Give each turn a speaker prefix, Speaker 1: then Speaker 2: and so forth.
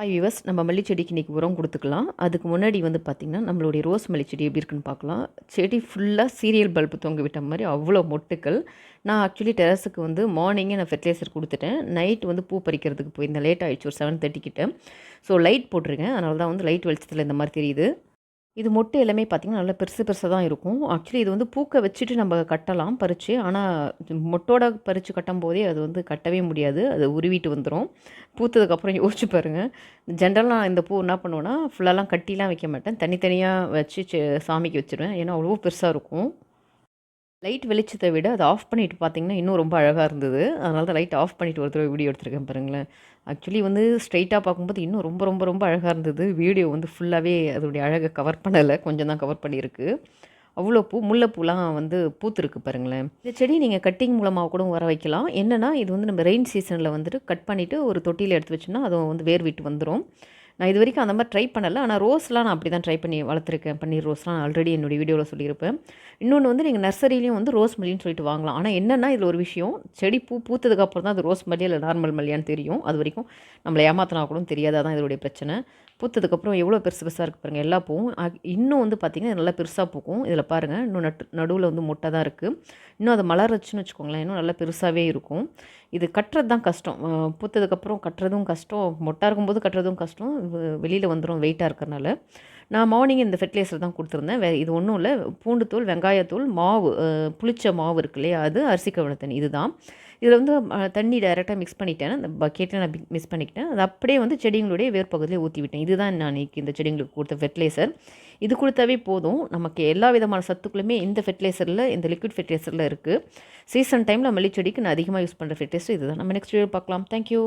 Speaker 1: Hi விவஸ் நம்ம மல்லிச்செடிக்கு இன்றைக்கி உரம் கொடுத்துக்கலாம். அதுக்கு முன்னாடி வந்து பார்த்திங்கன்னா நம்மளுடைய ரோஸ் மல்லிச்செடி எப்படி இருக்குன்னு பார்க்கலாம் செடி ஃபுல்லாக சீரியல் பல்பு தொங்க விட்ட மாதிரி அவ்வளோ மொட்டுக்கள். நான் ஆக்சுவலி டெரஸுக்கு வந்து மார்னிங்கே நான் ஃபெர்டிலைசர் கொடுத்துட்டேன். நைட் வந்து பூ பறிக்கிறதுக்கு போயிருந்தேன் லேட் ஆகிடுச்சு ஒரு செவன் தேர்ட்டிக்கிட்ட ஸோ லைட் போட்டிருக்கேன். அதனால தான் வந்து லைட் வெளிச்சத்தில் இந்த மாதிரி தெரியுது. இது மொட்டு எல்லாமே பார்த்திங்கன்னா நல்லா பெருசு பெருசாக தான் இருக்கும். ஆக்சுவலி இது வந்து பூக்க வச்சுட்டு நம்ம கட்டலாம் பறித்து ஆனால் மொட்டோட பறித்து கட்டும் போதே அது வந்து கட்டவே முடியாது. அது உருவிட்டு வந்துடும் பூத்ததுக்கப்புறம் யோசிச்சு பாருங்கள் ஜென்ரலாக இந்த பூ என்ன பண்ணுவேன்னா ஃபுல்லாலாம் கட்டிலாம் வைக்க மாட்டேன். தனித்தனியாக வச்சு சாமிக்கு வச்சுருவேன். ஏன்னா அவ்வளோ பெருசாக இருக்கும். லைட் வெளிச்சத்தை விட அதை ஆஃப் பண்ணிட்டு பார்த்தீங்கன்னா இன்னும் ரொம்ப அழகாக இருந்தது. அதனால தான் லைட் ஆஃப் பண்ணிட்டு ஒருத்தர் வீடியோ எடுத்திருக்கேன் பாருங்களேன். ஆக்சுவலி வந்து ஸ்ட்ரைட்டாக பார்க்கும்போது இன்னும் ரொம்ப ரொம்ப ரொம்ப அழகாக இருந்தது. வீடியோ வந்து ஃபுல்லாகவே அதோடைய அழகை கவர் பண்ணலை. கொஞ்சம் தான் கவர் பண்ணியிருக்கு. அவ்வளோ பூ முல்லைப்பூலாம் வந்து பூத்துருக்கு பாருங்களேன். இந்த செடி நீங்கள் கட்டிங் மூலமாக கூட வர வைக்கலாம். என்னென்னா இது வந்து நம்ம ரெயின் சீசனில் வந்துட்டு கட் பண்ணிவிட்டு ஒரு தொட்டியில் எடுத்து வச்சோம்னா அதுவும் வந்து வேர் விட்டு வந்துடும் நான் இது வரைக்கும் அந்த மாதிரி ட்ரை பண்ணலை. ஆனால் ரோஸ்லாம் நான் அப்படி தான் ட்ரை பண்ணி வளர்த்துருக்கேன். பன்னீர் ரோஸ்லாம் நான் ஆல்ரெடி என்னுடைய வீடியோவில் சொல்லியிருப்பேன். இன்னொன்று வந்து நீங்கள் நர்சரிலையும் வந்து ரோஸ் மல்லின்னு சொல்லிட்டு வாங்கலாம். ஆனால் என்னென்னா இதில் ஒரு விஷயம் செடி பூ பூத்ததுக்கப்புறம் தான் அது ரோஸ் மல்லி இல்லை நார்மல் மல்லியான்னு தெரியும். அது வரைக்கும் நம்மளை ஏமாத்தினா கூட தெரியாது. அதான் இதோடைய பிரச்சனை. பூத்ததுக்கப்புறம் எவ்வளோ பெருசு பெருசாக இருக்குது பாருங்கள் எல்லா பூவும். இன்னும் வந்து பார்த்திங்கன்னா நல்லா பெருசாக பூக்கும். இதில் பாருங்கள் இன்னும் நட்டு நடுவில் வந்து முட்டை தான் இருக்குது இன்னும் அது மலர்ச்சுன்னு வச்சுக்கோங்களேன் இன்னும் நல்லா பெருசாகவே இருக்கும். இது கட்டுறது தான் கஷ்டம் பூத்ததுக்கப்புறம் கட்டுறதும் கஷ்டம். மொட்டாக இருக்கும்போது கட்டுறதும் கஷ்டம். வெளியில் வந்துடும் வெயிட்டாக இருக்கிறனால. நான் மார்னிங் இந்த ஃபெர்டிலைசர் தான் கொடுத்துருந்தேன். வே இது ஒன்றும் இல்லை. பூண்டுத்தூள் வெங்காயத்தூள் மாவு புளிச்ச மாவு இருக்கு இல்லையா? அது அரிசி கவன தண்ணி. இதுதான். இதில் வந்து தண்ணி டைரெக்டாக மிக்ஸ் பண்ணிட்டேன். அந்த பக்கெட்டில் நான் மிக்ஸ் பண்ணிக்கிட்டேன். அது அப்படியே வந்து செடிங்களுடைய வேர்ப்பகுதியிலே ஊற்றி விட்டேன் இதுதான் நான் இன்றைக்கி இந்த செடிங்களுக்கு கொடுத்த ஃபெர்டிலைசர் இது கொடுத்தாவே போதும். நமக்கு எல்லா விதமான சத்துக்களுமே இந்த ஃபெர்டிலைசரில் இந்த லிக்விட் ஃபெர்டிலைசரில் இருக்குது சீசன் டைமில் மல்லிச்செடிக்கு நான் அதிகமாக யூஸ் பண்ணுற ஃபெர்டிலைசர் இதுதான். நம்ம நெக்ஸ்ட் வீடியோ பார்க்கலாம். தேங்க்யூ